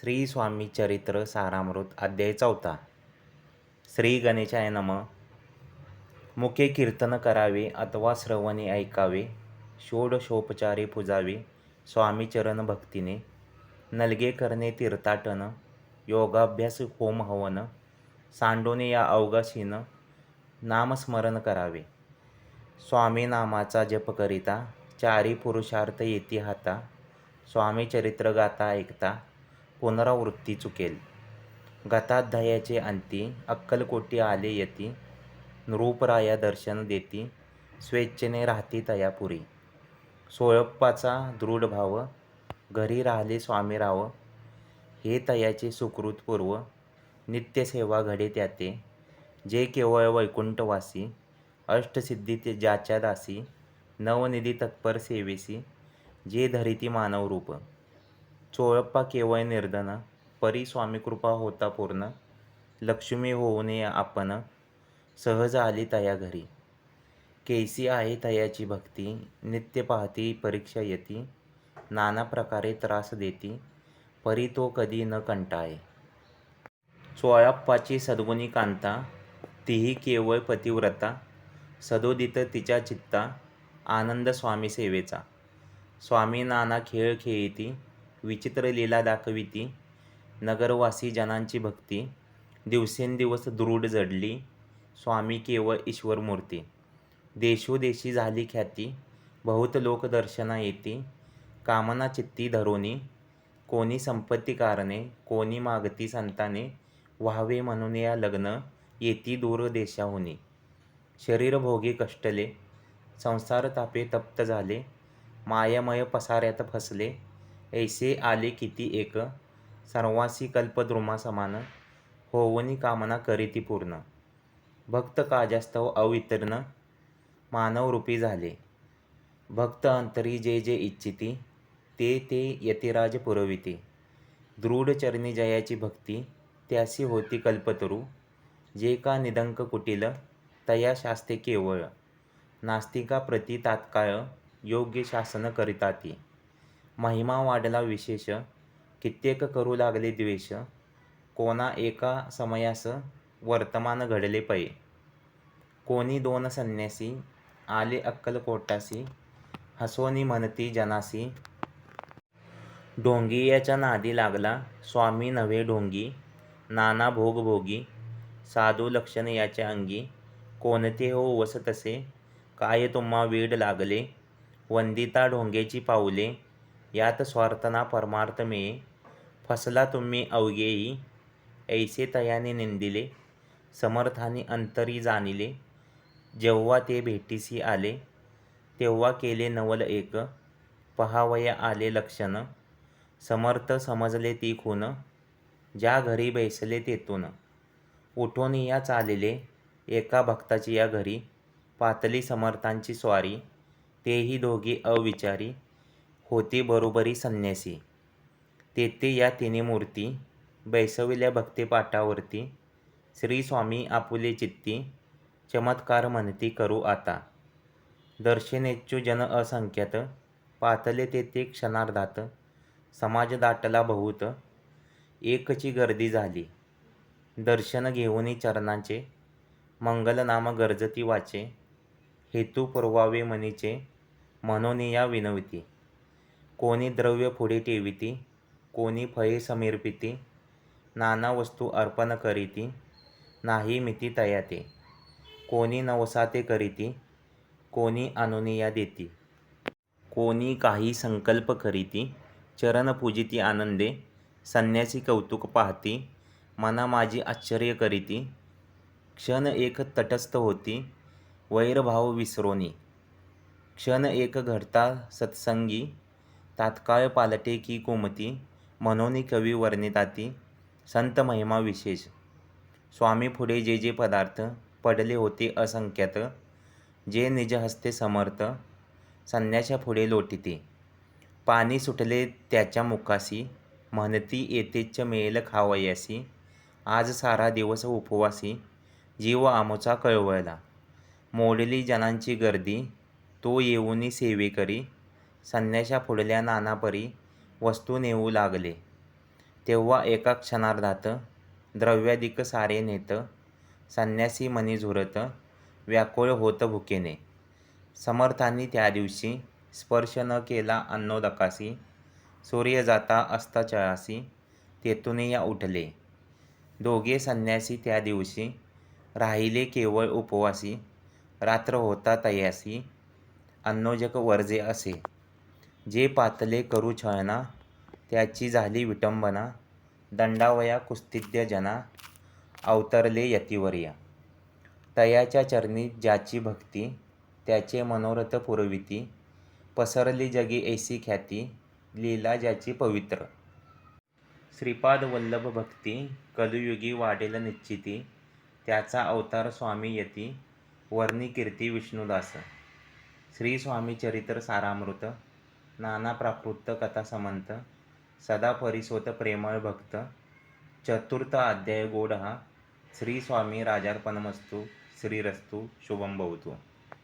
श्री स्वामी चरित्र सारामृत अध्याय चौथा. श्री गणेशाय नम. मुखे कीर्तन करावे अथवा श्रवणे ऐकावे. षोडशोपचारे पूजावे. स्वामी चरण भक्तीने. नलगे करणे तीर्थाटन. योगाभ्यास होम हवन. सांडोने या अवकाशीन नामस्मरण करावे. स्वामी नामाचा जप करिता. चारी पुरुषार्थ येती हाता. स्वामी चरित्र गाता ऐकता. पुनरावृत्ती चुकेल. गताध्यायाचे अंती अक्कलकोटी आले यती नृपराया दर्शन देती स्वेच्छेने राहती तयापुरी. सोळप्पाचा दृढ भाव घरी राहिले स्वामी राव हे तयाचे सुकृत पूर्व नित्यसेवा घडे त्याते जे केवळ वैकुंठवासी अष्टसिद्धी ते ज्याच्या दासी नवनिधी तत्पर सेवेसी जे धरिती मानव रूप चोळप्पा केवळ निर्धन परी स्वामी कृपा होता पूर्ण. लक्ष्मी होऊने आपण सहज आली तया घरी. कैसी आहे तयाची भक्ती नित्य पाहती परीक्षा येती नाना प्रकारे त्रास देती परी तो कधी न कंटाळे. चोळप्पाची सद्गुणी कांता तीही केवळ पतिव्रता सदोदित तिच्या चित्ता आनंद स्वामी सेवेचा. स्वामी नाना खेळ खेळीती विचित्र लीला दाखविती. नगरवासी जनांची भक्ती. दिवसेंदिवस दृढ जडली. स्वामी केवळ ईश्वर मूर्ती. देशोदेशी झाली ख्याती. बहुत लोक दर्शना येती. कामना चित्ती धरोनी. कोणी संपत्ती कारणे कोणी मागती संताने. व्हावे म्हणून या लग्न येती दूर देशाहुनी. शरीर भोगी कष्टले. संसार तापे तप्त झाले. मायामय पसाऱ्यात फसले. ऐसे आले किती एक? सर्वासी कल्पद्रुमा समान. होवनी कामना करीती पूर्ण. भक्त काजास्तव अवितीर्ण? मानवरूपी झाले. भक्त अंतरी जे जे इच्छिती ते ते यतिराज पुरविते. दृढ चरणी जयाची भक्ती त्यासी होती कल्पतरू. जे का निदंक कुटील तया शास्ते केवळ. नास्तिका प्रति तात्काळ योग्य शासन करिताती. महिमा वाढला विशेष. कित्येक करू लागले द्वेष. कोणा एका समयास वर्तमान घडले पै. कोणी दोन संन्यासी आले अक्कलकोटासी हसोनी म्हणती जनासी. ढोंगी याच्या नादी लागला स्वामी नव्हे ढोंगी. नाना भोग भोगी साधू लक्षण याच्या अंगी. कोणते हो वस तसे काय तुम्हा वेड लागले? वंदिता ढोंगेची पाऊले यात स्वार्थना परमार्थ मिळे फसला तुम्ही अवघेही ऐसे तयाने निंदिले समर्थाने अंतरी जाणिले. जेव्हा ते भेटीसी आले तेव्हा केले नवल एक पहावया आले लक्षण समर्थ समजले ती खून ज्या घरी बैसले तेथून. उठून या चालले एका भक्ताची या घरी पातली समर्थांची स्वारी तेही दोघी अविचारी होती बरोबरी संन्यासी. तेथे या तिन्ही मूर्ती बैसविल्या भक्तिपाठावरती श्री स्वामी आपुले चित्ती चमत्कार म्हणती करू आता. दर्शनेच्छु जन असंख्यात पातले तेथे क्षणार्धात समाज दाटला बहुत एकची गर्दी झाली. दर्शन घेऊनी चरणाचे मंगलनाम गरजती वाचे हेतू पुरवावे मनीचे म्हणून या विनवती. कोणी द्रव्य पुढे ठेविती कोणी फळे समीर्पिती नाना वस्तू अर्पण करीती नाही मिती तयाते. कोणी नवसाते करीती कोणी अनुनिया देती. कोणी काही संकल्प करीती चरण पूजिती आनंदे संन्यासी कौतुक पाहती मना माझी आश्चर्य करीती क्षण एक तटस्थ होती वैरभाव विसरोनी. क्षण एक घडता सत्संगी तात्काळ पालटे की गोमती म्हणून कवी वर्णिताती संत महिमा विशेष. स्वामी पुढे जे जे पदार्थ पडले होते असंख्यात जे निज हस्ते समर्थ संन्याशा पुढे लोटिते. पाणी सुटले त्याच्या मुखासी म्हणती येतेच मेल खावयासी आज सारा दिवस उपवासी जीव आमोचा कळवळला. मोडली जनांची गर्दी तो येऊनी सेवे करी संन्याशा पुढल्या नानापरी वस्तू नेऊ लागले. तेव्हा एका क्षणार्धात द्रव्याधिक सारे नेत संन्यासी मनी झुरत व्याकुळ होत भुकेने. समर्थांनी त्या दिवशी स्पर्श न केला अन्नोदकासी सूर्य जाता अस्ताचळासी तेथून या उठले. दोघे संन्यासी त्या दिवशी राहिले केवळ उपवासी रात्र होता तयासी अन्नोजक वर्जे असे. जे पातले करू छळना त्याची झाली विटंबना दंडावया कुस्तिद्य जना अवतरले यतिवर्या. तयाच्या चरणी ज्याची भक्ती त्याचे मनोरथ पुरविती पसरली जगी ऐसी ख्याती लीला ज्याची पवित्र. श्रीपाद वल्लभ भक्ती कलयुगी वाढेल निश्चिती त्याचा अवतार स्वामी यती वर्णी कीर्ती विष्णुदास. श्री स्वामी चरित्र सारामृत नाना प्राकृत कथा समंत सदा परिसोत प्रेमळ भक्त चतुर्थ अध्याय गोड हा श्री स्वामी राजार्पणमस्तू श्रीरस्तू शुभम भवतु.